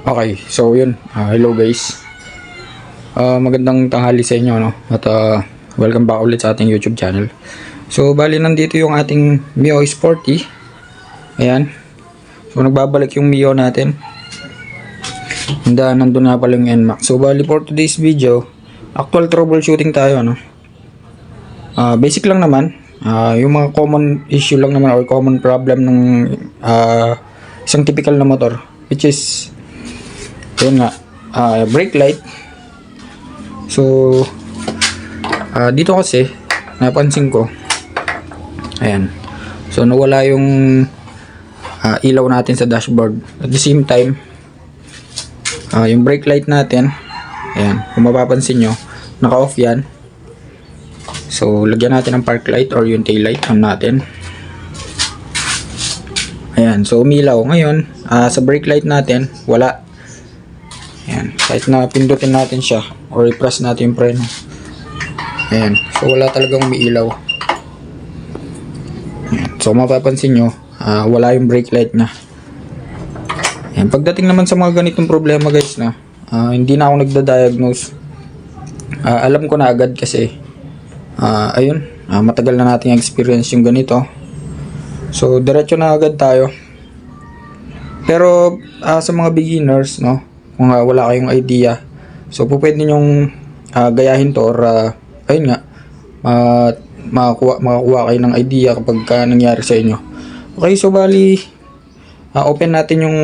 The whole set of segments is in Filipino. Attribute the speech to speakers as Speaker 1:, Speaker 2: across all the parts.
Speaker 1: Okay, so yun. Ah, hello guys. Ah, magandang tanghali sa inyo, no? At ah, welcome back ulit sa ating YouTube channel. So, bali nandito yung ating Mio Sporty. Ayan. So, nagbabalik yung Mio natin. And ah, nandun nga pala yung NMAX. So, bali for today's video, actual troubleshooting tayo, no? Ah, basic lang naman. Ah, yung mga common issue lang naman or common problem ng ah, isang typical na motor which is yun nga ah, brake light. So ah, dito kasi napansin ko ayan. So nawala yung ah, ilaw natin sa dashboard. At the same time ah, yung brake light natin ayan kung mapapansin nyo naka off yan. So lagyan natin ng park light or yung tail light natin. Ayan, so umilaw. Ngayon, ah, sa brake light natin, wala. Ayan, kahit na pindutin natin siya or i-press natin yung preno. Ayan, so wala talagang umiilaw. Ayan, so mapapansin nyo, ah, wala yung brake light na. Ayan, pagdating naman sa mga ganitong problema guys na, ah, hindi na ako nagda-diagnose. Ah, alam ko na agad kasi, ah, ayun, ah, matagal na nating experience yung ganito. So, diretso na agad tayo. Pero, ah, sa mga beginners, no, kung ah, wala kayong idea, so, po pwede nyong ah, gayahin to or, ah, ayun nga, ma makakuha, makakuha kayo ng idea kapag ka nangyari sa inyo. Okay, so, bali, ah, open natin yung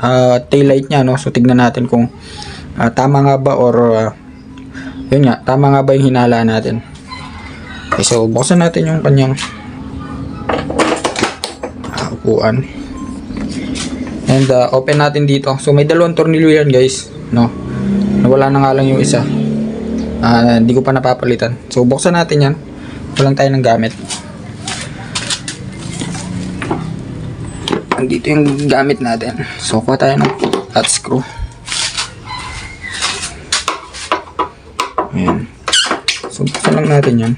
Speaker 1: ah, tail light niya, no, so, tignan natin kung ah, tama nga ba or, ah, yun nga, tama nga ba yung hinala natin. Okay, so, buksan natin yung kanyang upuan. And uh, open natin dito. So may dalawang tornilyo yan guys. No. Nawala na nga lang yung isa. Ah, hindi ko pa napapalitan. So buksan natin yan. Walang tayo ng gamit. Andito yung gamit natin. So kuha tayo ng nut screw. Ayan. So buksan lang natin yan.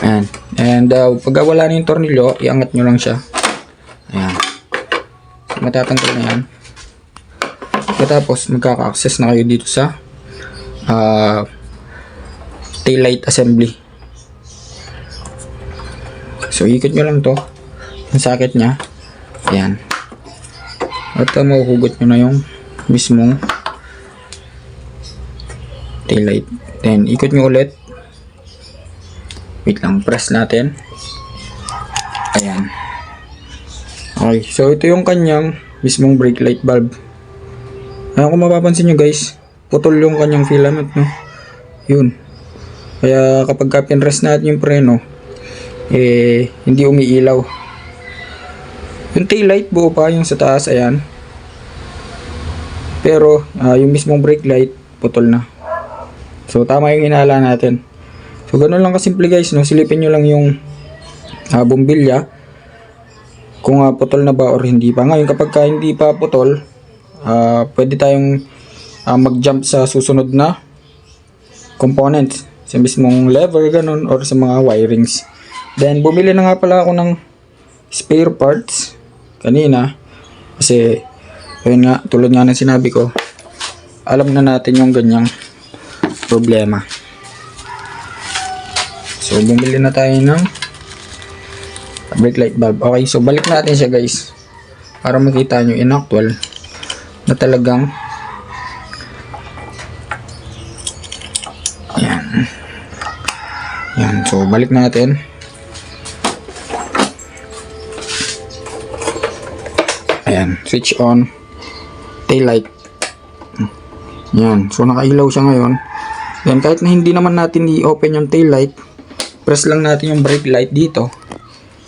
Speaker 1: Ayan. And uh, pag wala na yung tornilyo, iangat nyo lang siya. Ayan. So, matatanggal na yan. Tapos, magkaka-access na kayo dito sa uh, tail assembly. So, ikot nyo lang to. Yung socket niya. Ayan. At uh, mahuhugot nyo na yung mismong tail. Then, ikot nyo ulit. Wait lang, press natin. Ayan. Okay, so ito yung kanyang mismong brake light bulb. Ayan kung mapapansin nyo guys, putol yung kanyang filament, no? Yun. Kaya kapag ka pinrest natin yung preno, eh, hindi umiilaw. Yung tail light buo pa yung sa taas, ayan. Pero, ah, yung mismong brake light, putol na. So, tama yung inala natin. So, ganun lang kasimple guys, no? Silipin nyo lang yung uh, bumbilya kung uh, putol na ba or hindi pa. Ngayon, kapag ka hindi pa putol, uh, pwede tayong uh, mag-jump sa susunod na component sa mismong lever, ganun, or sa mga wirings. Then, bumili na nga pala ako ng spare parts kanina kasi ayun nga, tulad nga ng sinabi ko, alam na natin yung ganyang problema. So, bumili na tayo ng brake light bulb. Okay, so balik natin siya guys. Para makita nyo in actual na talagang yan. Yan, so balik natin. Ayan, switch on. Tail light. Yan, so nakailaw siya ngayon. Yan, kahit na hindi naman natin i-open yung tail light, press lang natin yung brake light dito.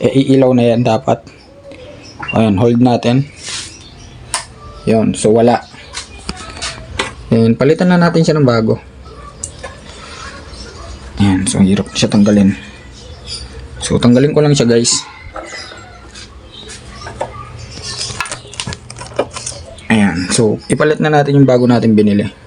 Speaker 1: Eh iilaw na yan dapat. Ayan hold natin. Yun so wala. And palitan na natin siya ng bago. Ayan so hirap siya tanggalin. So tanggalin ko lang siya guys. Ayan so ipalit na natin yung bago natin binili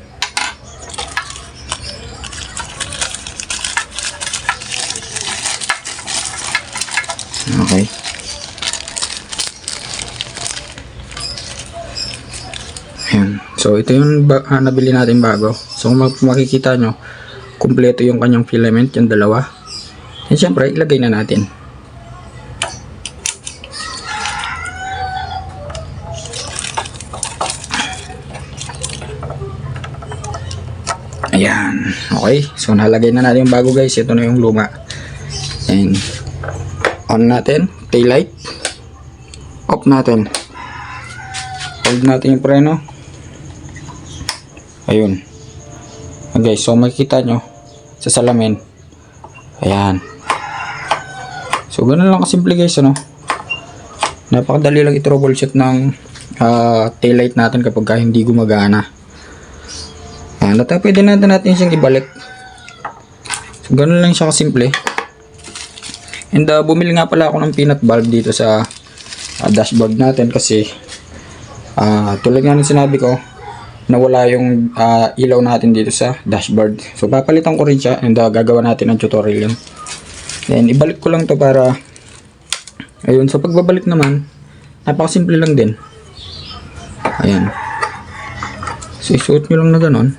Speaker 1: Okay. Ayan. So, ito yung ah, nabili natin bago. So, kung mak- makikita nyo, kumpleto yung kanyang filament, yung dalawa. And syempre, ilagay na natin. Ayan. Okay. So, nalagay na natin yung bago guys. Ito na yung luma. And, on natin. Taillight. Off natin. Hold natin yung preno. Ayun. Okay, so makikita nyo sa salamin. Ayan. So, ganun lang kasimple guys, ano. Napakadali lang i-troubleshoot ng ah, taillight natin kapag ka hindi gumagana. Ayan, at ah, pwede natin natin siyang ibalik. So, ganun lang siya kasimple. And ah, bumili nga pala ako ng peanut bulb dito sa ah, dashboard natin kasi ah, tulad nga ng sinabi ko, nawala yung ah, ilaw natin dito sa dashboard. So papalitan ko rin siya and ah, gagawa natin ng tutorial yun. Then ibalik ko lang to para ayun, sa pagbabalik naman, napakasimple lang din. Ayan. So isuot nyo lang na ganon.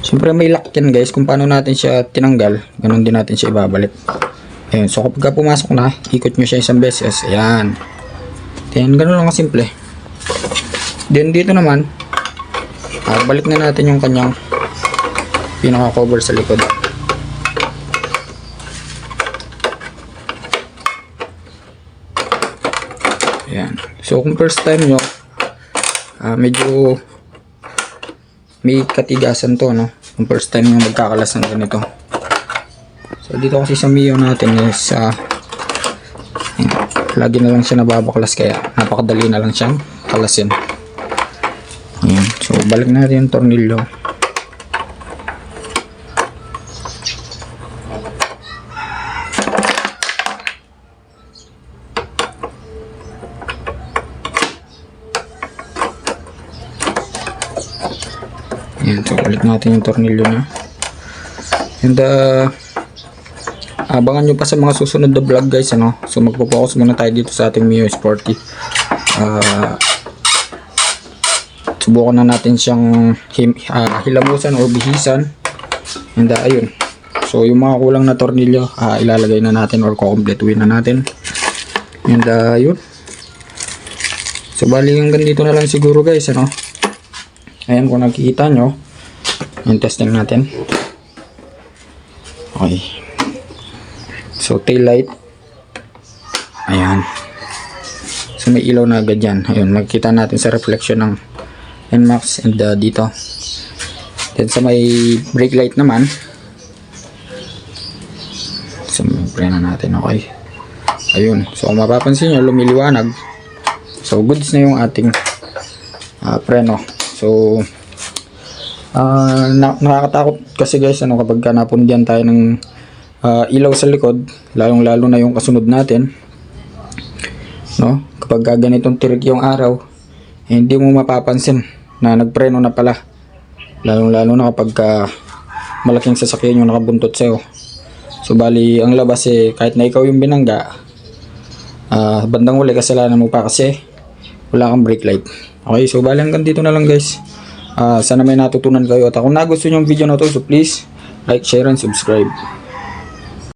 Speaker 1: Siyempre may lock yan guys kung paano natin siya tinanggal, ganon din natin siya ibabalik. Ayan, so kapag ka pumasok na, ikot nyo siya isang beses. Ayan. Ayan, ganun lang kasimple. Then dito naman, ah, balik na natin yung kanyang pinaka-cover sa likod. Ayan. So kung first time nyo, ah, medyo may katigasan to, no? Kung first time nyo magkakalas ng ganito. So dito kasi sa Mio natin is ayan, lagi na lang siya nababaklas kaya napakadali na lang siyang kalasin. So, balik natin yung tornilyo. Ayan. So, balik natin yung tornilyo niya. And, uh, abangan nyo pa sa mga susunod na vlog guys, ano? So, magpo-focus muna tayo dito sa ating Mio Sporty. Ah, subukan na natin siyang him, ah, hilamusan o bihisan. And ah, ayun. So yung mga kulang na tornilyo ah, ilalagay na natin or kukompletuin na natin. And ah, ayun. So bali hanggang dito na lang siguro guys ano? Ayan kung nakikita nyo yung testing natin. Okay. So tail light. Ayan. So may ilaw na agad yan. Ayun makikita natin sa reflection ng NMAX and uh, dito. Then sa may brake light naman. So preno natin okay. Ayun. So kung mapapansin nyo lumiliwanag. So goods na yung ating uh, preno. So uh, na nakakatakot kasi guys ano kapag ka napundihan tayo ng uh, ilaw sa likod lalong lalo na yung kasunod natin. No? Kapag ka ganitong tirik yung araw hindi mo mapapansin na nagpreno na pala. Lalong lalo na kapag ka malaking sasakyan yung nakabuntot sa'yo. So bali ang labas eh kahit na ikaw yung binangga ah bandang huli kasalanan mo pa kasi wala kang brake light. Okay so bali hanggang dito na lang guys. Ah sana may natutunan kayo. At kung nagustuhan yung video na to so please like, share and subscribe